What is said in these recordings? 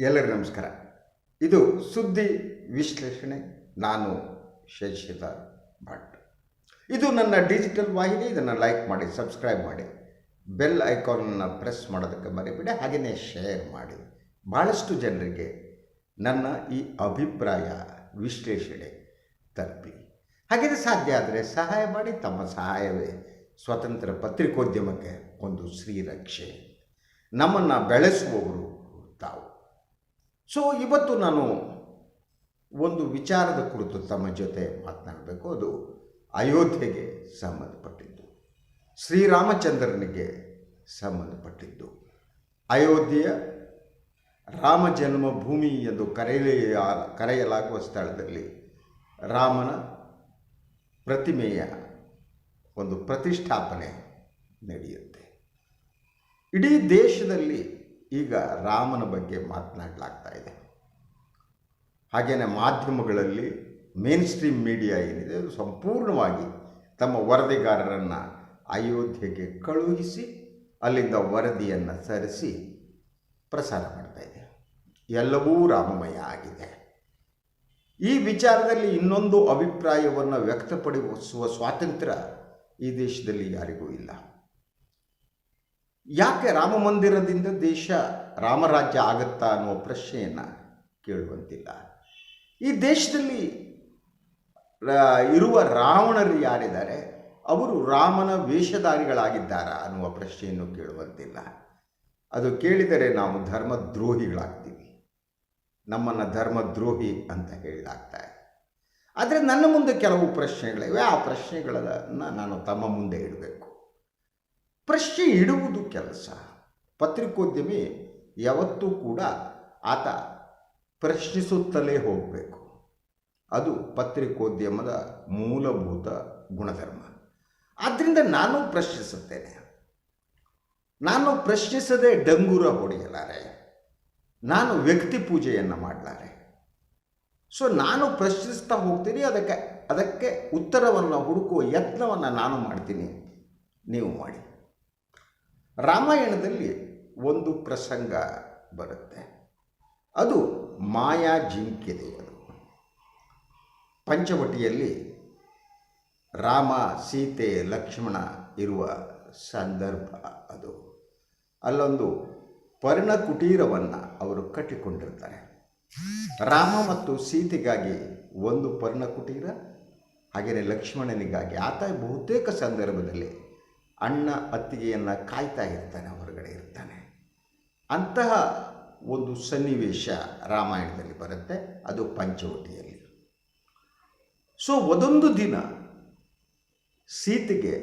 ಎಲ್ಲರಿಗೂ ನಮಸ್ಕಾರ. ಇದು ಸುದ್ದಿ ವಿಶ್ಲೇಷಣೆ. ನಾನು ಶಶಿಧರ್ ಭಟ್. ಇದು ನನ್ನ ಡಿಜಿಟಲ್ ವಾಹಿನಿ. ಇದನ್ನು ಲೈಕ್ ಮಾಡಿ, ಸಬ್ಸ್ಕ್ರೈಬ್ ಮಾಡಿ. ಬೆಲ್ ಐಕಾನನ್ನು ಪ್ರೆಸ್ ಮಾಡೋದಕ್ಕೆ ಮರಿಬೇಡಿ. ಹಾಗೆಯೇ ಶೇರ್ ಮಾಡಿ. ಭಾಳಷ್ಟು ಜನರಿಗೆ ನನ್ನ ಈ ಅಭಿಪ್ರಾಯ ವಿಶ್ಲೇಷಣೆ ತಲುಪಿ. ಹಾಗೆಯೇ ಸಾಧ್ಯ ಆದರೆ ಸಹಾಯ ಮಾಡಿ. ತಮ್ಮ ಸಹಾಯವೇ ಸ್ವತಂತ್ರ ಪತ್ರಿಕೋದ್ಯಮಕ್ಕೆ ಒಂದು ಶ್ರೀರಕ್ಷೆ. ನಮ್ಮನ್ನು ಬೆಳೆಸುವವರು ಸೊ ಇವತ್ತು ನಾನು ಒಂದು ವಿಚಾರದ ಕುರಿತು ತಮ್ಮ ಜೊತೆ ಮಾತನಾಡಬೇಕು. ಅದು ಅಯೋಧ್ಯೆಗೆ ಸಂಬಂಧಪಟ್ಟಿದ್ದು. ಶ್ರೀರಾಮಚಂದ್ರನಿಗೆ ಸಂಬಂಧಪಟ್ಟಿದ್ದು. ಅಯೋಧ್ಯೆಯ ರಾಮ ಜನ್ಮಭೂಮಿ ಎಂದು ಕರೆಯಲೇ ಕರೆಯಲಾಗುವ ಸ್ಥಳದಲ್ಲಿ ರಾಮನ ಪ್ರತಿಮೆಯ ಒಂದು ಪ್ರತಿಷ್ಠಾಪನೆ ನಡೆಯುತ್ತೆ. ಇಡೀ ದೇಶದಲ್ಲಿ ಈಗ ರಾಮನ ಬಗ್ಗೆ ಮಾತನಾಡಲಾಗ್ತಾ ಇದೆ. ಹಾಗೆಯೇ ಮಾಧ್ಯಮಗಳಲ್ಲಿ ಮೇನ್ ಸ್ಟ್ರೀಮ್ ಮೀಡಿಯಾ ಏನಿದೆ, ಅದು ಸಂಪೂರ್ಣವಾಗಿ ತಮ್ಮ ವರದಿಗಾರರನ್ನು ಅಯೋಧ್ಯೆಗೆ ಕಳುಹಿಸಿ, ಅಲ್ಲಿಂದ ವರದಿಯನ್ನು ಸರಿಸಿ ಪ್ರಸಾರ ಮಾಡ್ತಾ ಇದೆ. ಎಲ್ಲವೂ ರಾಮಮಯ ಆಗಿದೆ. ಈ ವಿಚಾರದಲ್ಲಿ ಇನ್ನೊಂದು ಅಭಿಪ್ರಾಯವನ್ನು ವ್ಯಕ್ತಪಡಿಸುವ ಸ್ವಾತಂತ್ರ್ಯ ಈ ದೇಶದಲ್ಲಿ ಯಾರಿಗೂ ಇಲ್ಲ. ಯಾಕೆ ರಾಮ ಮಂದಿರದಿಂದ ದೇಶ ರಾಮರಾಜ್ಯ ಆಗುತ್ತಾ ಅನ್ನುವ ಪ್ರಶ್ನೆಯನ್ನು ಕೇಳುವಂತಿಲ್ಲ. ಈ ದೇಶದಲ್ಲಿ ಇರುವ ರಾವಣರು ಯಾರಿದ್ದಾರೆ? ಅವರು ರಾಮನ ವೇಷಧಾರಿಗಳಾಗಿದ್ದಾರಾ ಅನ್ನುವ ಪ್ರಶ್ನೆಯನ್ನು ಕೇಳುವಂತಿಲ್ಲ. ಅದು ಕೇಳಿದರೆ ನಾವು ಧರ್ಮದ್ರೋಹಿಗಳಾಗ್ತೀವಿ. ನಮ್ಮನ್ನು ಧರ್ಮದ್ರೋಹಿ ಅಂತ ಹೇಳಲಾಗ್ತಾ ಇದೆ. ಆದರೆ ನನ್ನ ಮುಂದೆ ಕೆಲವು ಪ್ರಶ್ನೆಗಳಿವೆ. ಆ ಪ್ರಶ್ನೆಗಳನ್ನು ನಾನು ತಮ್ಮ ಮುಂದೆ ಇಡಬೇಕು. ಪ್ರಶ್ನೆ ಇಡುವುದು ಕೆಲಸ. ಪತ್ರಿಕೋದ್ಯಮಿ ಯಾವತ್ತೂ ಕೂಡ ಆತ ಪ್ರಶ್ನಿಸುತ್ತಲೇ ಹೋಗಬೇಕು. ಅದು ಪತ್ರಿಕೋದ್ಯಮದ ಮೂಲಭೂತ ಗುಣಧರ್ಮ. ಆದ್ದರಿಂದ ನಾನು ಪ್ರಶ್ನಿಸುತ್ತೇನೆ. ನಾನು ಪ್ರಶ್ನಿಸದೆ ಡಂಗೂರ ಹೊಡೆಯಲಾರೆ. ನಾನು ವ್ಯಕ್ತಿ ಪೂಜೆಯನ್ನು ಮಾಡಲಾರೆ. ಸೊ ನಾನು ಪ್ರಶ್ನಿಸ್ತಾ ಹೋಗ್ತೀನಿ, ಅದಕ್ಕೆ ಅದಕ್ಕೆ ಉತ್ತರವನ್ನು ಹುಡುಕುವ ಯತ್ನವನ್ನು ನಾನು ಮಾಡ್ತೀನಿ. ನೀವು ಮಾಡಿ. ರಾಮಾಯಣದಲ್ಲಿ ಒಂದು ಪ್ರಸಂಗ ಬರುತ್ತೆ. ಅದು ಮಾಯಾ ಜಿಂಕೆದೆಯದು ಪಂಚವಟಿಯಲ್ಲಿ ರಾಮ, ಸೀತೆ, ಲಕ್ಷ್ಮಣ ಇರುವ ಸಂದರ್ಭ ಅದು. ಅಲ್ಲೊಂದು ಪರ್ಣಕುಟೀರವನ್ನು ಅವರು ಕಟ್ಟಿಕೊಂಡಿರ್ತಾರೆ. ರಾಮ ಮತ್ತು ಸೀತೆಗಾಗಿ ಒಂದು ಪರ್ಣಕುಟೀರ ಹಾಗೆಯೇ ಲಕ್ಷ್ಮಣನಿಗಾಗಿ, ಆತ ಬಹುತೇಕ ಸಂದರ್ಭದಲ್ಲಿ ಅಣ್ಣ ಅತ್ತಿಗೆಯನ್ನು ಕಾಯ್ತಾ ಇರ್ತಾನೆ, ಹೊರಗಡೆ ಇರ್ತಾನೆ. ಅಂತಹ ಒಂದು ಸನ್ನಿವೇಶ ರಾಮಾಯಣದಲ್ಲಿ ಬರುತ್ತೆ, ಅದು ಪಂಚವಟಿಯಲ್ಲಿ. ಸೊ ಒಂದೊಂದು ದಿನ ಸೀತೆಗೆ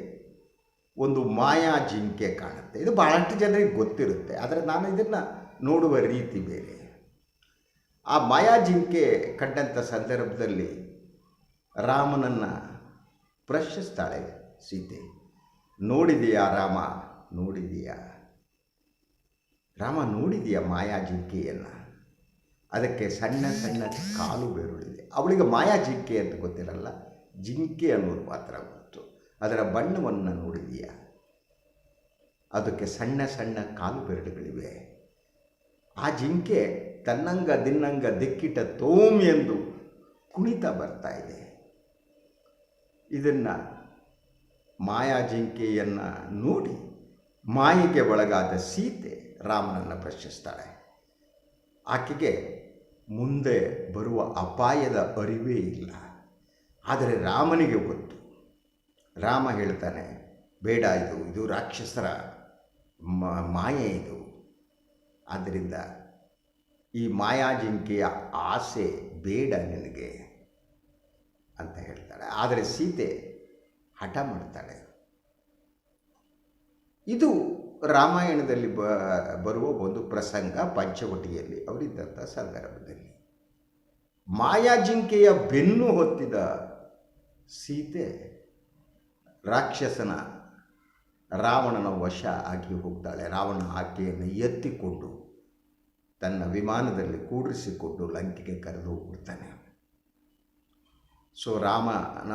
ಒಂದು ಮಾಯಾ ಜಿಂಕೆ ಕಾಣುತ್ತೆ. ಇದು ಬಹಳಷ್ಟು ಜನರಿಗೆ ಗೊತ್ತಿರುತ್ತೆ, ಆದರೆ ನಾನು ಇದನ್ನು ನೋಡುವ ರೀತಿ ಬೇರೆ. ಆ ಮಾಯಾ ಜಿಂಕೆ ಕಂಡಂಥ ಸಂದರ್ಭದಲ್ಲಿ ರಾಮನನ್ನು ಪ್ರಶ್ನಿಸ್ತಾಳೆ ಸೀತೆ. ನೋಡಿದೆಯಾ ರಾಮ? ನೋಡಿದೆಯಾ? ರಾಮ ನೋಡಿದೀಯಾ ಮಾಯಾ ಜಿಂಕೆಯನ್ನು ಅದಕ್ಕೆ ಸಣ್ಣ ಸಣ್ಣ ಕಾಲು ಬೇರುಳಿದೆ. ಅವಳಿಗೆ ಮಾಯಾ ಜಿಂಕೆ ಅಂತ ಗೊತ್ತಿರಲ್ಲ, ಜಿಂಕೆ ಅನ್ನೋದು ಮಾತ್ರ ಗೊತ್ತು. ಅದರ ಬಣ್ಣವನ್ನು ನೋಡಿದೀಯಾ? ಅದಕ್ಕೆ ಸಣ್ಣ ಸಣ್ಣ ಕಾಲು ಬೆರಳುಗಳಿವೆ. ಆ ಜಿಂಕೆ ತನ್ನಂಗ ದಿನ್ನಂಗ ದಿಕ್ಕಿಟ ತೋಮ್ ಎಂದು ಕುಣಿತ ಬರ್ತಾ ಇದೆ. ಇದನ್ನು ಮಾಯಾ ಜಿಂಕೆಯನ್ನು ನೋಡಿ ಮಾಯಿಗೆ ಒಳಗಾದ ಸೀತೆ ರಾಮನನ್ನು ಪ್ರಶ್ನಿಸ್ತಾಳೆ. ಆಕೆಗೆ ಮುಂದೆ ಬರುವ ಅಪಾಯದ ಅರಿವೇ ಇಲ್ಲ. ಆದರೆ ರಾಮನಿಗೆ ಗೊತ್ತು. ರಾಮ ಹೇಳ್ತಾನೆ, ಬೇಡ ಇದು ಇದು ರಾಕ್ಷಸರ ಮಾಯೆ ಇದು. ಆದ್ದರಿಂದ ಈ ಮಾಯಾಜಿಂಕೆಯ ಆಸೆ ಬೇಡ ನಿನಗೆ ಅಂತ ಹೇಳ್ತಾಳೆ. ಆದರೆ ಸೀತೆ ಹಠ ಮಾಡ್ತಾಳೆ ಇದು ರಾಮಾಯಣದಲ್ಲಿ ಬ, ಬರುವ ಒಂದು ಪ್ರಸಂಗ ಪಂಚವಟಿಯಲ್ಲಿ. ಅವರಿದ್ದಂಥ ಸಂದರ್ಭದಲ್ಲಿ. ಮಾಯಾಜಿಂಕೆಯ ಬೆನ್ನು ಹೊತ್ತಿದ ಸೀತೆ ರಾಕ್ಷಸನ ರಾವಣನ ವಶ ಆಗಿ ಹೋಗ್ತಾಳೆ. ರಾವಣ ಆಕೆಯನ್ನು ಎತ್ತಿಕೊಂಡು ತನ್ನ ವಿಮಾನದಲ್ಲಿ ಕೂಡಿಸಿಕೊಂಡು ಲಂಕೆಗೆ ಕರೆದು ಹೋಗ್ಬಿಡ್ತಾನೆ. ಸೊ ರಾಮನ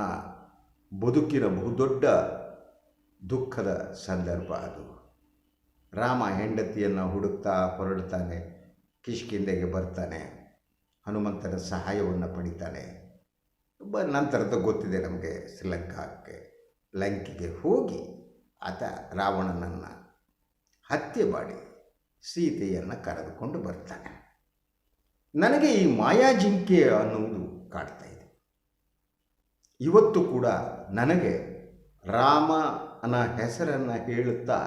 ಬದುಕಿನ ಬಹುದೊಡ್ಡ ದುಃಖದ ಸಂದರ್ಭ ಅದು. ರಾಮ ಹೆಂಡತಿಯನ್ನು ಹುಡುಕ್ತಾ ಹೊರಡ್ತಾನೆ ಕಿಷ್ಕಿಂದೆಗೆ ಬರ್ತಾನೆ, ಹನುಮಂತನ ಸಹಾಯವನ್ನು ಪಡಿತಾನೆ. ಬ ನಂತರದ ಗೊತ್ತಿದೆ ನಮಗೆ ಶ್ರೀಲಂಕಾಕ್ಕೆ. ಲಂಕೆಗೆ ಹೋಗಿ ಆತ ರಾವಣನನ್ನು ಹತ್ಯೆ ಮಾಡಿ ಸೀತೆಯನ್ನು ಕರೆದುಕೊಂಡು ಬರ್ತಾನೆ. ನನಗೆ ಈ ಮಾಯಾಜಿಂಕೆ ಅನ್ನುವುದು ಕಾಡ್ತಾ ಇವತ್ತು ಕೂಡ ನನಗೆ ರಾಮ ಅನ್ನ ಹೆಸರನ್ನು ಹೇಳುತ್ತಾ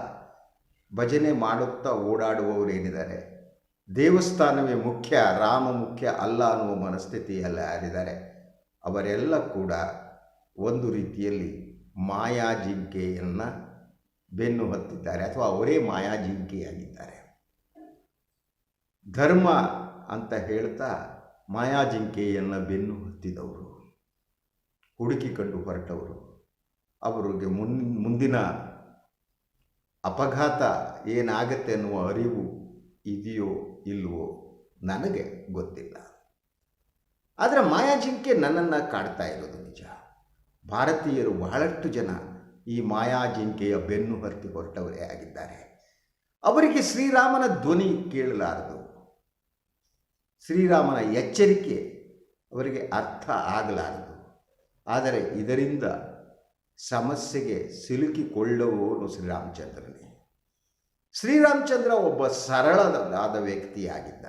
ಭಜನೆ ಮಾಡುತ್ತಾ ಓಡಾಡುವವರೇನಿದ್ದಾರೆ ದೇವಸ್ಥಾನವೇ ಮುಖ್ಯ, ರಾಮ ಮುಖ್ಯ ಅಲ್ಲ ಅನ್ನುವ ಮನಸ್ಥಿತಿಯಲ್ಲಿ ಯಾರಿದ್ದಾರೆ? ಅವರೆಲ್ಲ ಕೂಡ ಒಂದು ರೀತಿಯಲ್ಲಿ ಮಾಯಾಜಿಂಕೆಯನ್ನು ಬೆನ್ನು ಹತ್ತಿದ್ದಾರೆ ಅಥವಾ ಅವರೇ ಮಾಯಾಜಿಂಕೆಯಾಗಿದ್ದಾರೆ ಧರ್ಮ ಅಂತ ಹೇಳ್ತಾ ಮಾಯಾಜಿಂಕೆಯನ್ನು ಬೆನ್ನು ಹತ್ತಿದವರು. ಹುಡುಕಿಕೊಂಡು ಹೊರಟವರು. ಅವರಿಗೆ ಮುನ್, ಮುಂದಿನ ಅಪಘಾತ ಏನಾಗತ್ತೆ ಅನ್ನುವ ಅರಿವು ಇದೆಯೋ ಇಲ್ಲವೋ ನನಗೆ ಗೊತ್ತಿಲ್ಲ. ಆದರೆ ಮಾಯಾಜಿಂಕೆ ನನ್ನನ್ನು ಕಾಡ್ತಾ ಇರೋದು ನಿಜ. ಭಾರತೀಯರು ಬಹಳಷ್ಟು ಜನ ಈ ಮಾಯಾಜಿಂಕೆಯ ಬೆನ್ನು ಹತ್ತಿ ಹೊರಟವರೇ ಆಗಿದ್ದಾರೆ. ಅವರಿಗೆ ಶ್ರೀರಾಮನ ಧ್ವನಿ ಕೇಳಲಾರದು. ಶ್ರೀರಾಮನ ಎಚ್ಚರಿಕೆ ಅವರಿಗೆ ಅರ್ಥ ಆಗಲಾರದು. ಆದರೆ ಇದರಿಂದ ಸಮಸ್ಯೆಗೆ ಸಿಲುಕಿಕೊಳ್ಳುವವನು ಶ್ರೀರಾಮಚಂದ್ರನೇ. ಶ್ರೀರಾಮಚಂದ್ರ ಒಬ್ಬ ಸರಳದಾದ ವ್ಯಕ್ತಿಯಾಗಿದ್ದ.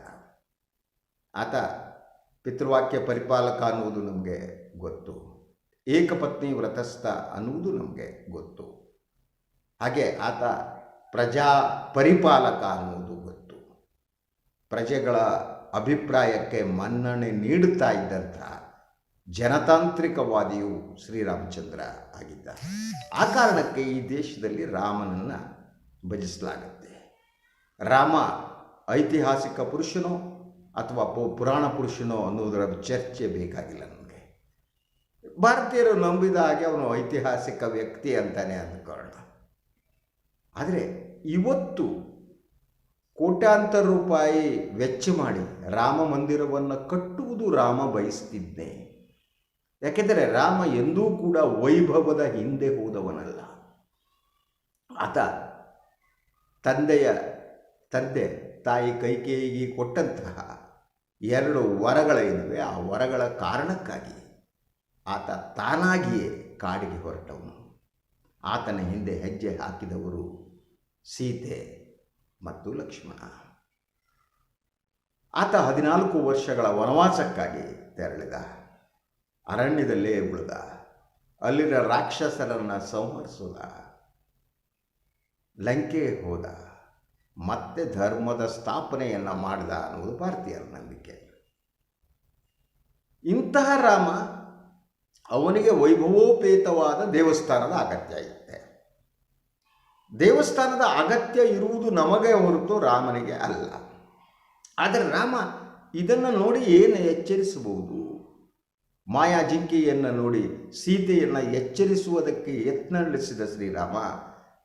ಆತ ಪಿತೃವಾಕ್ಯ ಪರಿಪಾಲಕ ಅನ್ನುವುದು ನಮಗೆ ಗೊತ್ತು. ಏಕಪತ್ನಿ ವ್ರತಸ್ಥ ಅನ್ನುವುದು ನಮಗೆ ಗೊತ್ತು. ಹಾಗೆ ಆತ ಪ್ರಜಾ ಪರಿಪಾಲಕ ಅನ್ನುವುದು ಗೊತ್ತು. ಪ್ರಜೆಗಳ ಅಭಿಪ್ರಾಯಕ್ಕೆ ಮನ್ನಣೆ ನೀಡುತ್ತಾ ಇದ್ದಂಥ ಜನತಾಂತ್ರಿಕವಾದಿಯು ಶ್ರೀರಾಮಚಂದ್ರ ಆಗಿದ್ದ ಆ ಕಾರಣಕ್ಕೆ ಈ ದೇಶದಲ್ಲಿ ರಾಮನನ್ನು ಭಜಿಸಲಾಗುತ್ತೆ. ರಾಮ ಐತಿಹಾಸಿಕ ಪುರುಷನೋ ಅಥವಾ ಪು- ಪುರಾಣ ಪುರುಷನೋ ಅನ್ನೋದರ ಚರ್ಚೆ ಬೇಕಾಗಿಲ್ಲ ನನಗೆ. ಭಾರತೀಯರು ನಂಬಿದ ಹಾಗೆ ಅವನು ಐತಿಹಾಸಿಕ ವ್ಯಕ್ತಿ ಅಂತಾನೆ ಅಂದ್ಕೊಳ್ಳೋಣ. ಆದರೆ ಇವತ್ತು ಕೋಟ್ಯಾಂತರ ರೂಪಾಯಿ ವೆಚ್ಚ ಮಾಡಿ ರಾಮ ಮಂದಿರವನ್ನು ಕಟ್ಟುವುದು ರಾಮ ಬಯಸ್ತಿದ್ದೆ ಯಾಕೆಂದರೆ ರಾಮ ಎಂದೂ ಕೂಡ ವೈಭವದ ಹಿಂದೆ ಹೋದವನಲ್ಲ. ಆತ ತಂದೆಯ ತಂದೆ, ತಾಯಿ ಕೈಕೇಯಿಗೆ ಕೊಟ್ಟಂತಹ ಎರಡು ವರಗಳೇನಿವೆ ಆ ವರಗಳ ಕಾರಣಕ್ಕಾಗಿ ಆತ ತಾನಾಗಿಯೇ ಕಾಡಿಗೆ ಹೊರಟವನು. ಆತನ ಹಿಂದೆ ಹೆಜ್ಜೆ ಹಾಕಿದವರು ಸೀತೆ ಮತ್ತು ಲಕ್ಷ್ಮಣ. ಆತ ಹದಿನಾಲ್ಕು ವರ್ಷಗಳ ವನವಾಸಕ್ಕಾಗಿ ತೆರಳಿದ. ಅರಣ್ಯದಲ್ಲೇ ಉಳಿದ. ಅಲ್ಲಿನ ರಾಕ್ಷಸರನ್ನು ಸಂಹರಿಸಿದ. ಲಂಕೆ ಹೋದ. ಮತ್ತೆ ಧರ್ಮದ ಸ್ಥಾಪನೆಯನ್ನು ಮಾಡಿದ ಅನ್ನೋದು ಭಾರತೀಯರ ನಂಬಿಕೆ. ಇಂತಹ ರಾಮ ಅವನಿಗೆ ವೈಭವೋಪೇತವಾದ ದೇವಸ್ಥಾನದ ಅಗತ್ಯ ಇತ್ತೆ. ದೇವಸ್ಥಾನದ ಅಗತ್ಯ ಇರುವುದು ನಮಗೆ ಹೊರತು ರಾಮನಿಗೆ ಅಲ್ಲ. ಆದರೆ ರಾಮ ಇದನ್ನು ನೋಡಿ ಏನು ಎಚ್ಚರಿಸಬಹುದು? ಮಾಯಾಜಿಂಕೆಯನ್ನು ನೋಡಿ ಸೀತೆಯನ್ನು ಎಚ್ಚರಿಸುವುದಕ್ಕೆ ಯತ್ನ ನಡೆಸಿದ ಶ್ರೀರಾಮ,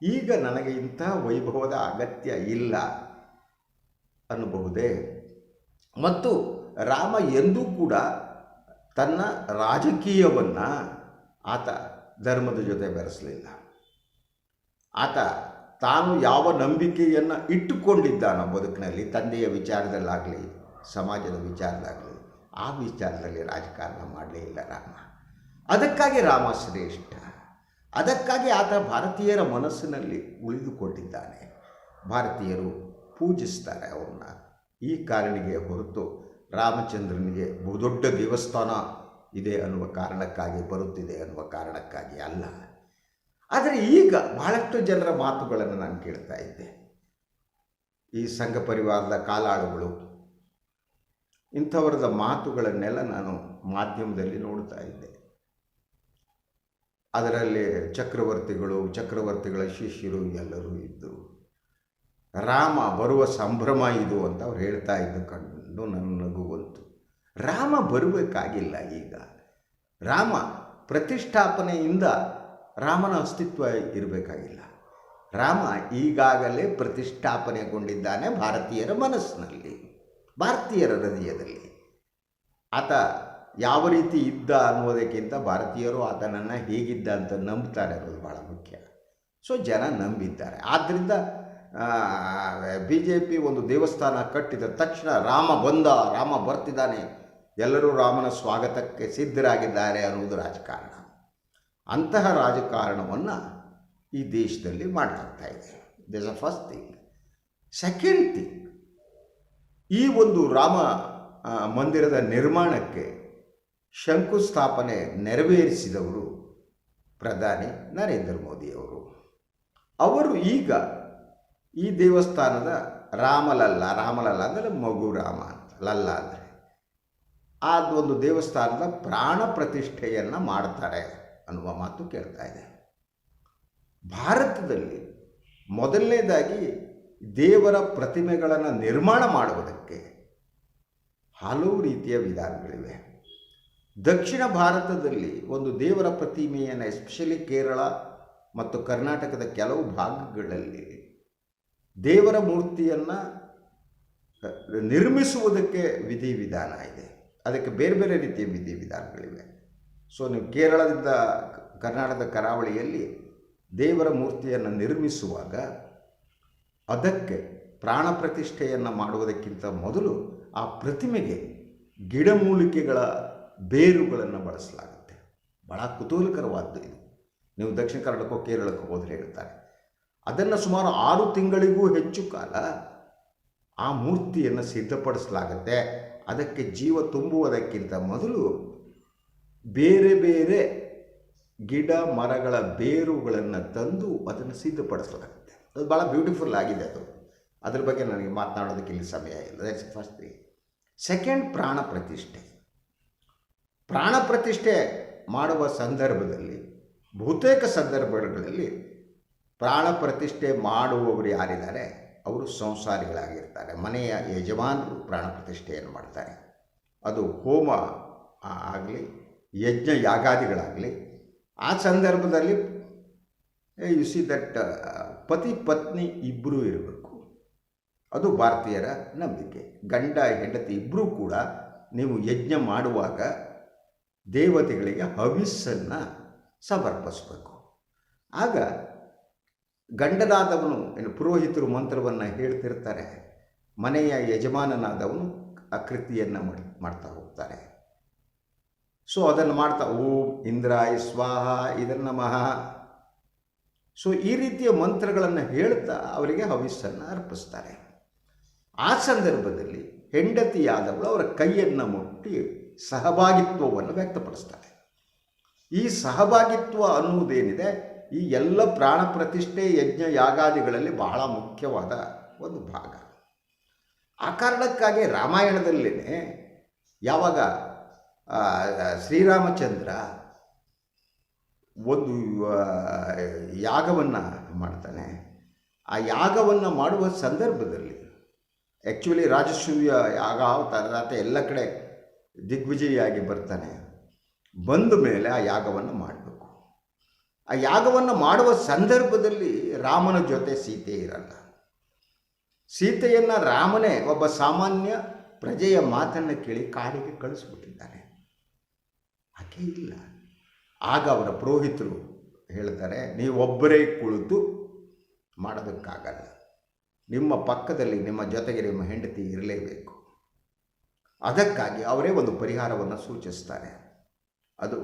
ಈಗ ನನಗೆ ಇಂಥ ವೈಭವದ ಅಗತ್ಯ ಇಲ್ಲ ಅನ್ನಬಹುದೇ? ಮತ್ತು ರಾಮ ಎಂದೂ ಕೂಡ ತನ್ನ ರಾಜಕೀಯವನ್ನು ಆತ ಧರ್ಮದ ಜೊತೆ ಬೆರೆಸಲಿಲ್ಲ. ಆತ ತಾನು ಯಾವ ನಂಬಿಕೆಯನ್ನು ಇಟ್ಟುಕೊಂಡಿದ್ದಾನೋ ಬದುಕಿನಲ್ಲಿ, ತಂದೆಯ ವಿಚಾರದಲ್ಲಾಗಲಿ, ಸಮಾಜದ ವಿಚಾರದಾಗಲಿ ಆ ವಿಚಾರದಲ್ಲಿ ರಾಜಕಾರಣ ಮಾಡಲೇ ಇಲ್ಲ ರಾಮ. ಅದಕ್ಕಾಗಿ ರಾಮ ಶ್ರೇಷ್ಠ. ಅದಕ್ಕಾಗಿ ಆತ ಭಾರತೀಯರ ಮನಸ್ಸಿನಲ್ಲಿ ಉಳಿದುಕೊಂಡಿದ್ದಾನೆ. ಭಾರತೀಯರು ಪೂಜಿಸ್ತಾರೆ ಅವನ್ನ ಈ ಕಾರಣಿಗೆ ಹೊರತು ರಾಮಚಂದ್ರನಿಗೆ ಬಹುದೊಡ್ಡ ದೇವಸ್ಥಾನ ಇದೆ ಅನ್ನುವ ಕಾರಣಕ್ಕಾಗಿ ಬರುತ್ತಿದೆ ಅನ್ನುವ ಕಾರಣಕ್ಕಾಗಿ ಅಲ್ಲ. ಆದರೆ ಈಗ ಬಹಳಷ್ಟು ಜನರ ಮಾತುಗಳನ್ನು ನಾನು ಕೇಳ್ತಾ ಇದ್ದೆ. ಈ ಸಂಘ ಪರಿವಾರದ ಕಾಲಾಳುಗಳು ಇಂಥವರದ ಮಾತುಗಳನ್ನೆಲ್ಲ ನಾನು ಮಾಧ್ಯಮದಲ್ಲಿ ನೋಡ್ತಾ ಇದ್ದೆ. ಅದರಲ್ಲಿ ಚಕ್ರವರ್ತಿಗಳು, ಚಕ್ರವರ್ತಿಗಳ ಶಿಷ್ಯರು ಎಲ್ಲರೂ ಇದ್ದರು. ರಾಮ ಬರುವ ಸಂಭ್ರಮ ಇದು ಅಂತ ಅವ್ರು ಹೇಳ್ತಾ ಇದ್ದು ಕಂಡು ನನಗೂ ನಗು ಬಂತು. ರಾಮ ಬರಬೇಕಾಗಿಲ್ಲ ಈಗ. ರಾಮ ಪ್ರತಿಷ್ಠಾಪನೆಯಿಂದ ರಾಮನ ಅಸ್ತಿತ್ವ ಇರಬೇಕಾಗಿಲ್ಲ. ರಾಮ ಈಗಾಗಲೇ ಪ್ರತಿಷ್ಠಾಪನೆಗೊಂಡಿದ್ದಾನೆ ಭಾರತೀಯರ ಮನಸ್ಸಿನಲ್ಲಿ. ಭಾರತೀಯರ ಹೃದಯದಲ್ಲಿ. ಆತ ಯಾವ ರೀತಿ ಇದ್ದ ಅನ್ನೋದಕ್ಕಿಂತ ಭಾರತೀಯರು ಆತನನ್ನು ಹೇಗಿದ್ದ ಅಂತ ನಂಬ್ತಾರೆ ಅನ್ನೋದು ಭಾಳ ಮುಖ್ಯ. ಸೊ ಜನ ನಂಬಿದ್ದಾರೆ. ಆದ್ದರಿಂದ ಬಿ ಜೆ ಪಿ ಒಂದು ದೇವಸ್ಥಾನ ಕಟ್ಟಿದ ತಕ್ಷಣ ರಾಮ ಬಂದ, ರಾಮ ಬರ್ತಿದ್ದಾನೆ, ಎಲ್ಲರೂ ರಾಮನ ಸ್ವಾಗತಕ್ಕೆ ಸಿದ್ಧರಾಗಿದ್ದಾರೆ ಅನ್ನುವುದು ರಾಜಕಾರಣ. ಅಂತಹ ರಾಜಕಾರಣವನ್ನು ಈ ದೇಶದಲ್ಲಿ ಮಾಡಲಾಗ್ತಾ ಇದೆ this a first thing second thing ಈ ಒಂದು ರಾಮ ಮಂದಿರದ ನಿರ್ಮಾಣಕ್ಕೆ ಶಂಕುಸ್ಥಾಪನೆ ನೆರವೇರಿಸಿದವರು ಪ್ರಧಾನಿ ನರೇಂದ್ರ ಮೋದಿಯವರು. ಅವರು ಈಗ ಈ ದೇವಸ್ಥಾನದ ರಾಮಲಲ್ಲ ರಾಮಲಲ್ಲ ಅಂದರೆ ಮಗು ರಾಮ ಅಂತ, ಲಲ್ಲ ಅಂದರೆ. ಒಂದು ದೇವಸ್ಥಾನದ ಪ್ರಾಣ ಪ್ರತಿಷ್ಠೆಯನ್ನು ಮಾಡ್ತಾರೆ ಅನ್ನುವ ಮಾತು ಕೇಳ್ತಾ ಇದೆ. ಭಾರತದಲ್ಲಿ ಮೊದಲನೇದಾಗಿ ದೇವರ ಪ್ರತಿಮೆಗಳನ್ನು ನಿರ್ಮಾಣ ಮಾಡುವುದಕ್ಕೆ ಹಲವು ರೀತಿಯ ವಿಧಾನಗಳಿವೆ. ದಕ್ಷಿಣ ಭಾರತದಲ್ಲಿ ಒಂದು ದೇವರ ಪ್ರತಿಮೆಯನ್ನು ಎಸ್ಪೆಷಲಿ ಕೇರಳ ಮತ್ತು ಕರ್ನಾಟಕದ ಕೆಲವು ಭಾಗಗಳಲ್ಲಿ ದೇವರ ಮೂರ್ತಿಯನ್ನು ನಿರ್ಮಿಸುವುದಕ್ಕೆ ವಿಧಿವಿಧಾನ ಇದೆ. ಅದಕ್ಕೆ ಬೇರೆ ಬೇರೆ ರೀತಿಯ ವಿಧಿವಿಧಾನಗಳಿವೆ ಸೊ ನೀವು ಕೇರಳದಿಂದ ಕರ್ನಾಟಕದ ಕರಾವಳಿಯಲ್ಲಿ ದೇವರ ಮೂರ್ತಿಯನ್ನು ನಿರ್ಮಿಸುವಾಗ ಅದಕ್ಕೆ ಪ್ರಾಣ ಪ್ರತಿಷ್ಠೆಯನ್ನು ಮಾಡುವುದಕ್ಕಿಂತ ಮೊದಲು ಆ ಪ್ರತಿಮೆಗೆ ಗಿಡಮೂಲಿಕೆಗಳ ಬೇರುಗಳನ್ನು ಬಳಸಲಾಗುತ್ತೆ. ಬಹಳ ಕುತೂಹಲಕರವಾದ್ದು ಇದು. ನೀವು ದಕ್ಷಿಣ ಕನ್ನಡಕ್ಕೋ ಕೇರಳಕ್ಕೋ ಹೋದರೆ ಹೇಳ್ತಾರೆ. ಅದನ್ನು ಸುಮಾರು ಆರು ತಿಂಗಳಿಗೂ ಹೆಚ್ಚು ಕಾಲ ಆ ಮೂರ್ತಿಯನ್ನು ಸಿದ್ಧಪಡಿಸಲಾಗುತ್ತೆ. ಅದಕ್ಕೆ ಜೀವ ತುಂಬುವುದಕ್ಕಿಂತ ಮೊದಲು ಬೇರೆ ಬೇರೆ ಗಿಡ ಮರಗಳ ಬೇರುಗಳನ್ನು ತಂದು ಅದನ್ನು ಸಿದ್ಧಪಡಿಸಲಾಗುತ್ತೆ. ಅದು ಭಾಳ ಬ್ಯೂಟಿಫುಲ್ ಆಗಿದೆ ಅದು. ಅದ್ರ ಬಗ್ಗೆ ನನಗೆ ಮಾತನಾಡೋದಕ್ಕೆ ಇಲ್ಲಿ ಸಮಯ ಇಲ್ಲ. ದಟ್ಸ್ ಫಸ್ಟ್ ಥಿಂಗ್ ಸೆಕೆಂಡ್ ಪ್ರಾಣ ಪ್ರತಿಷ್ಠೆ. ಪ್ರಾಣ ಪ್ರತಿಷ್ಠೆ ಮಾಡುವ ಸಂದರ್ಭದಲ್ಲಿ, ಬಹುತೇಕ ಸಂದರ್ಭಗಳಲ್ಲಿ ಪ್ರಾಣ ಪ್ರತಿಷ್ಠೆ ಮಾಡುವವರು ಯಾರಿದ್ದಾರೆ? ಅವರು ಸಂಸಾರಿಗಳಾಗಿರ್ತಾರೆ. ಮನೆಯ ಯಜಮಾನರು ಪ್ರಾಣ ಪ್ರತಿಷ್ಠೆಯನ್ನು ಮಾಡ್ತಾರೆ. ಅದು ಹೋಮ ಆಗಲಿ ಯಜ್ಞ ಯಾಗಾದಿಗಳಾಗಲಿ ಆ ಸಂದರ್ಭದಲ್ಲಿ ಯು ಸಿ ದಟ್ ಪತಿ ಪತ್ನಿ ಇಬ್ಬರೂ ಇರಬೇಕು. ಅದು ಭಾರತೀಯರ ನಂಬಿಕೆ. ಗಂಡ, ಹೆಂಡತಿ ಇಬ್ಬರೂ ಕೂಡ ನೀವು ಯಜ್ಞ ಮಾಡುವಾಗ ದೇವತೆಗಳಿಗೆ ಹವಿಸ್ಸನ್ನು ಸಮರ್ಪಿಸಬೇಕು. ಆಗ ಗಂಡನಾದವನು, ಏನು ಪುರೋಹಿತರು ಮಂತ್ರವನ್ನು ಹೇಳ್ತಿರ್ತಾರೆ, ಮನೆಯ ಯಜಮಾನನಾದವನು ಆ ಕೃತಿಯನ್ನು ಮಾಡಿ, ಮಾಡ್ತಾ ಹೋಗ್ತಾರೆ. ಸೊ ಅದನ್ನು ಮಾಡ್ತಾ, ಓಂ ಇಂದ್ರಾಯ ಸ್ವಾಹ ಇದನ್ನ ನಮಃ. ಸೊ ಈ ರೀತಿಯ ಮಂತ್ರಗಳನ್ನು ಹೇಳ್ತಾ ಅವರಿಗೆ ಹವಿಸ್ಸನ್ನು ಅರ್ಪಿಸ್ತಾರೆ. ಆ ಸಂದರ್ಭದಲ್ಲಿ ಹೆಂಡತಿಯಾದವಳು ಅವರ ಕೈಯನ್ನು ಮುಟ್ಟಿ ಸಹಭಾಗಿತ್ವವನ್ನು ವ್ಯಕ್ತಪಡಿಸ್ತಾರೆ ಈ ಸಹಭಾಗಿತ್ವ ಅನ್ನುವುದೇನಿದೆ? ಈ ಎಲ್ಲ ಪ್ರಾಣ ಪ್ರತಿಷ್ಠೆ ಯಜ್ಞ ಯಾಗಾದಿಗಳಲ್ಲಿ ಬಹಳ ಮುಖ್ಯವಾದ ಒಂದು ಭಾಗ. ಆ ಕಾರಣಕ್ಕಾಗಿ ರಾಮಾಯಣದಲ್ಲೇ ಯಾವಾಗ ಶ್ರೀರಾಮಚಂದ್ರ ಒಂದು ಯಾಗವನ್ನು ಮಾಡ್ತಾನೆ. ಆ ಯಾಗವನ್ನು ಮಾಡುವ ಸಂದರ್ಭದಲ್ಲಿ ಆ್ಯಕ್ಚುಲಿ ರಾಜಸೂಯ ಯಾಗ ಅವತಾರ ಎಲ್ಲ ಕಡೆ ದಿಗ್ವಿಜಯಿಯಾಗಿ ಬರ್ತಾನೆ. ಬಂದ ಮೇಲೆ ಆ ಯಾಗವನ್ನು ಮಾಡಬೇಕು. ಆ ಯಾಗವನ್ನು ಮಾಡುವ ಸಂದರ್ಭದಲ್ಲಿ ರಾಮನ ಜೊತೆ ಸೀತೆ ಇರಲ್ಲ. ಸೀತೆಯನ್ನು ರಾಮನೇ ಒಬ್ಬ ಸಾಮಾನ್ಯ ಪ್ರಜೆಯ ಮಾತನ್ನು ಕೇಳಿ ಕಾಡಿಗೆ ಕಳಿಸ್ಬಿಟ್ಟಿದ್ದಾನೆ. ಆಕೆ ಇಲ್ಲ. ಆಗ ಅವರ ಪುರೋಹಿತರು ಹೇಳ್ತಾರೆ ನೀವೊಬ್ಬರೇ ಕುಳಿತು ಮಾಡೋದಕ್ಕಾಗಲ್ಲ ನಿಮ್ಮ ಪಕ್ಕದಲ್ಲಿ ನಿಮ್ಮ ಜೊತೆಗೆ ನಿಮ್ಮ ಹೆಂಡತಿ ಇರಲೇಬೇಕು. ಅದಕ್ಕಾಗಿ ಅವರೇ ಒಂದು ಪರಿಹಾರವನ್ನು ಸೂಚಿಸ್ತಾರೆ. ಅದು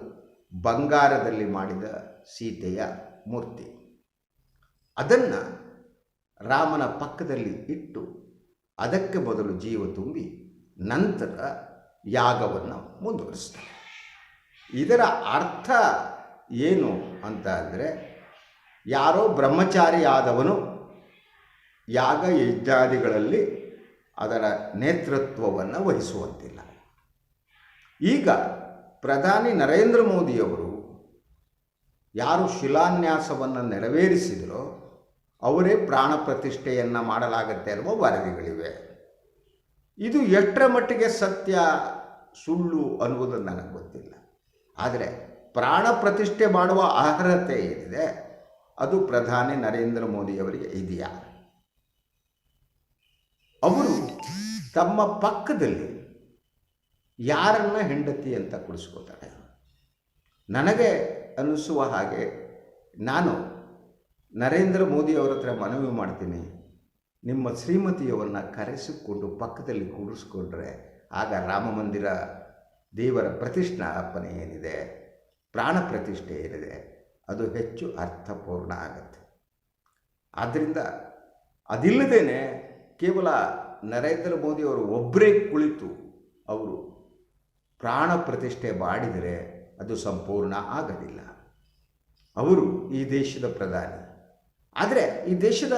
ಬಂಗಾರದಲ್ಲಿ ಮಾಡಿದ ಸೀತೆಯ ಮೂರ್ತಿ. ಅದನ್ನು ರಾಮನ ಪಕ್ಕದಲ್ಲಿ ಇಟ್ಟು ಅದಕ್ಕೆ ಬದಲು ಜೀವ ತುಂಬಿ ನಂತರ ಯಾಗವನ್ನು ಮುಂದುವರಿಸ್ತಾರೆ. ಇದರ ಅರ್ಥ ಏನು ಅಂತ ಅಂದರೆ, ಯಾರೋ ಬ್ರಹ್ಮಚಾರಿಯಾದವನು ಯಾಗ ಯಜ್ಞಾದಿಗಳಲ್ಲಿ ಅದರ ನೇತೃತ್ವವನ್ನು ವಹಿಸುವಂತಿಲ್ಲ. ಈಗ ಪ್ರಧಾನಿ ನರೇಂದ್ರ ಮೋದಿಯವರು ಯಾರು ಶಿಲಾನ್ಯಾಸವನ್ನು ನೆರವೇರಿಸಿದರೋ, ಅವರೇ ಪ್ರಾಣ ಪ್ರತಿಷ್ಠೆಯನ್ನು ಮಾಡಲಾಗತ್ತೆ ಅನ್ನುವ ವರದಿಗಳಿವೆ. ಇದು ಎಷ್ಟರ ಮಟ್ಟಿಗೆ ಸತ್ಯ, ಸುಳ್ಳು ಅನ್ನುವುದು ನನಗೆ ಗೊತ್ತಿಲ್ಲ. ಆದರೆ ಪ್ರಾಣ ಪ್ರತಿಷ್ಠೆ ಮಾಡುವ ಅರ್ಹತೆ ಏನಿದೆ? ಅದು ಪ್ರಧಾನಿ ನರೇಂದ್ರ ಮೋದಿಯವರಿಗೆ ಇದೆಯಾ? ಅವರು ತಮ್ಮ ಪಕ್ಕದಲ್ಲಿ ಯಾರನ್ನ ಹೆಂಡತಿ ಅಂತ ಕುಡಿಸ್ಕೋತಾರೆ? ನನಗೆ ಅನಿಸುವ ಹಾಗೆ ನಾನು ನರೇಂದ್ರ ಮೋದಿ ಅವರ ಹತ್ರ ಮನವಿ ಮಾಡ್ತೀನಿ. ನಿಮ್ಮ ಶ್ರೀಮತಿಯವನ್ನ ಕರೆಸಿಕೊಂಡು ಪಕ್ಕದಲ್ಲಿ ಕೂಡಿಸ್ಕೊಂಡ್ರೆ ಆಗ ರಾಮ ಮಂದಿರ ದೇವರ ಪ್ರತಿಷ್ಠಾಪನೆ ಏನಿದೆ? ಪ್ರಾಣ ಪ್ರತಿಷ್ಠೆ ಏನಿದೆ? ಅದು ಹೆಚ್ಚು ಅರ್ಥಪೂರ್ಣ ಆಗುತ್ತೆ. ಆದ್ದರಿಂದ ಅದಿಲ್ಲದೇನೆ ಕೇವಲ ನರೇಂದ್ರ ಮೋದಿಯವರು ಒಬ್ಬರೇ ಕುಳಿತು ಅವರು ಪ್ರಾಣ ಪ್ರತಿಷ್ಠೆ ಮಾಡಿದರೆ ಅದು ಸಂಪೂರ್ಣ ಆಗೋದಿಲ್ಲ. ಅವರು ಈ ದೇಶದ ಪ್ರಧಾನಿ. ಆದರೆ ಈ ದೇಶದ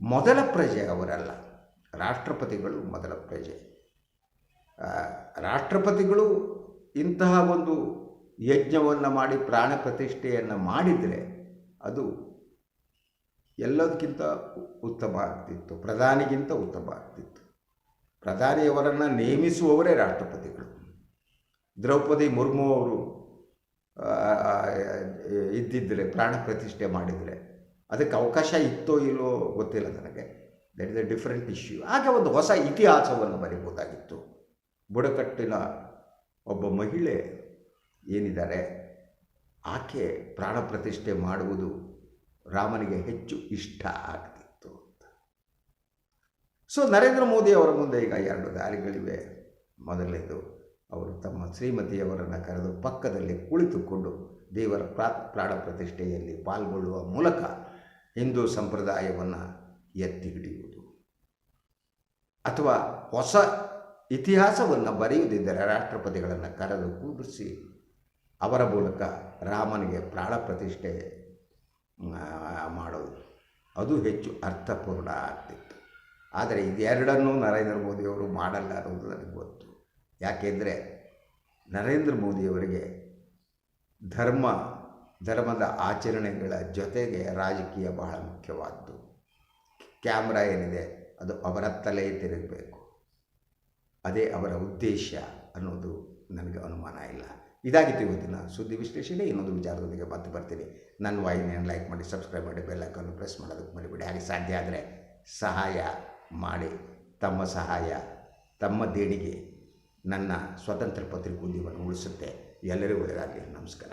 ಮೊದಲ ಪ್ರಜೆ ಅವರಲ್ಲ. ರಾಷ್ಟ್ರಪತಿಗಳು ಮೊದಲ ಪ್ರಜೆ. ರಾಷ್ಟ್ರಪತಿಗಳು ಇಂತಹ ಒಂದು ಯಜ್ಞವನ್ನು ಮಾಡಿ, ಪ್ರಾಣ ಪ್ರತಿಷ್ಠೆಯನ್ನು ಮಾಡಿದರೆ ಅದು ಎಲ್ಲದಕ್ಕಿಂತ ಉತ್ತಮ ಆಗ್ತಿತ್ತು, ಪ್ರಧಾನಿಗಿಂತ ಉತ್ತಮ ಆಗ್ತಿತ್ತು. ಪ್ರಧಾನಿಯವರನ್ನು ನೇಮಿಸುವವರೇ ರಾಷ್ಟ್ರಪತಿಗಳು. ದ್ರೌಪದಿ ಮುರ್ಮು ಅವರು ಇದ್ದಿದ್ದರೆ ಪ್ರಾಣ ಪ್ರತಿಷ್ಠೆ ಮಾಡಿದರೆ, ಅದಕ್ಕೆ ಅವಕಾಶ ಇತ್ತೋ ಇಲ್ಲೋ ಗೊತ್ತಿಲ್ಲ ನನಗೆ. That is a different issue ಹಾಗೆ ಒಂದು ಹೊಸ ಇತಿಹಾಸವನ್ನು ಬರೀಬೋದಾಗಿತ್ತು. ಬುಡಕಟ್ಟಿನ ಒಬ್ಬ ಮಹಿಳೆ ಏನಿದ್ದಾರೆ, ಆಕೆ ಪ್ರಾಣ ಪ್ರತಿಷ್ಠೆ ಮಾಡುವುದು ರಾಮನಿಗೆ ಹೆಚ್ಚು ಇಷ್ಟ ಆಗ್ತಿತ್ತು ಅಂತ. ಸೊ ನರೇಂದ್ರ ಮೋದಿ ಅವರ ಮುಂದೆ ಈಗ ಎರಡು ದಾರಿಗಳಿವೆ. ಮೊದಲನೇದು, ಅವರು ತಮ್ಮ ಶ್ರೀಮತಿಯವರನ್ನು ಕರೆದು ಪಕ್ಕದಲ್ಲಿ ಕುಳಿತುಕೊಂಡು ದೇವರ ಪ್ರಾ, ಪ್ರಾಣ ಪ್ರತಿಷ್ಠೆಯಲ್ಲಿ ಪಾಲ್ಗೊಳ್ಳುವ ಮೂಲಕ ಹಿಂದೂ ಸಂಪ್ರದಾಯವನ್ನು ಎತ್ತಿ ಹಿಡಿಯುವುದು. ಅಥವಾ ಹೊಸ ಇತಿಹಾಸವನ್ನು ಬರೆಯುವುದಿದ್ದರೆ ರಾಷ್ಟ್ರಪತಿಗಳನ್ನು ಕರೆದು ಕೂಡಿಸಿ ಅವರ ಮೂಲಕ ರಾಮನಿಗೆ ಪ್ರಾಣ ಪ್ರತಿಷ್ಠೆ ಮಾಡೋದು. ಅದು ಹೆಚ್ಚು ಅರ್ಥಪೂರ್ಣ ಆಗ್ತಿತ್ತು. ಆದರೆ ಇದೆರಡನ್ನೂ ನರೇಂದ್ರ ಮೋದಿಯವರು ಮಾಡಲ್ಲ ಅನ್ನೋದು ನನಗೆ ಗೊತ್ತು. ಯಾಕೆಂದರೆ ನರೇಂದ್ರ ಮೋದಿಯವರಿಗೆ ಧರ್ಮ, ಧರ್ಮದ ಆಚರಣೆಗಳ ಜೊತೆಗೆ ರಾಜಕೀಯ ಬಹಳ ಮುಖ್ಯವಾದ್ದು. ಕ್ಯಾಮ್ರಾ ಏನಿದೆ, ಅದು ಅವರ ತಲೆ ತಿರುಗಬೇಕು. ಅದೇ ಅವರ ಉದ್ದೇಶ ಅನ್ನೋದು ನನಗೆ ಅನುಮಾನ ಇಲ್ಲ. ಇದಾಗಿತ್ತು ಇವತ್ತಿನ ಸುದ್ದಿ ವಿಶ್ಲೇಷಣೆ, ಇನ್ನೊಂದು ವಿಚಾರದೊಂದಿಗೆ ಮತ್ತೆ ಬರ್ತೀನಿ. ನನ್ನ ವಾಹಿನಿಯನ್ನು ಲೈಕ್ ಮಾಡಿ ಸಬ್ಸ್ಕ್ರೈಬ್ ಮಾಡಿ ಬೆಲ್ಲೈಕನ್ನು ಪ್ರೆಸ್ ಮಾಡೋದಕ್ಕೆ ಮರಿಬೇಡಿ. ಹಾಗೆ ಸಾಧ್ಯ ಆದರೆ ಸಹಾಯ ಮಾಡಿ. ತಮ್ಮ ಸಹಾಯ, ತಮ್ಮ ದೇಣಿಗೆ ನನ್ನ ಸ್ವತಂತ್ರ ಪತ್ರಿಕೋದ್ಯಮವನ್ನು ಉಳಿಸುತ್ತೆ. ಎಲ್ಲರಿಗೂ ಒಳ್ಳೆಯದಾಗಲಿ. ನಮಸ್ಕಾರ.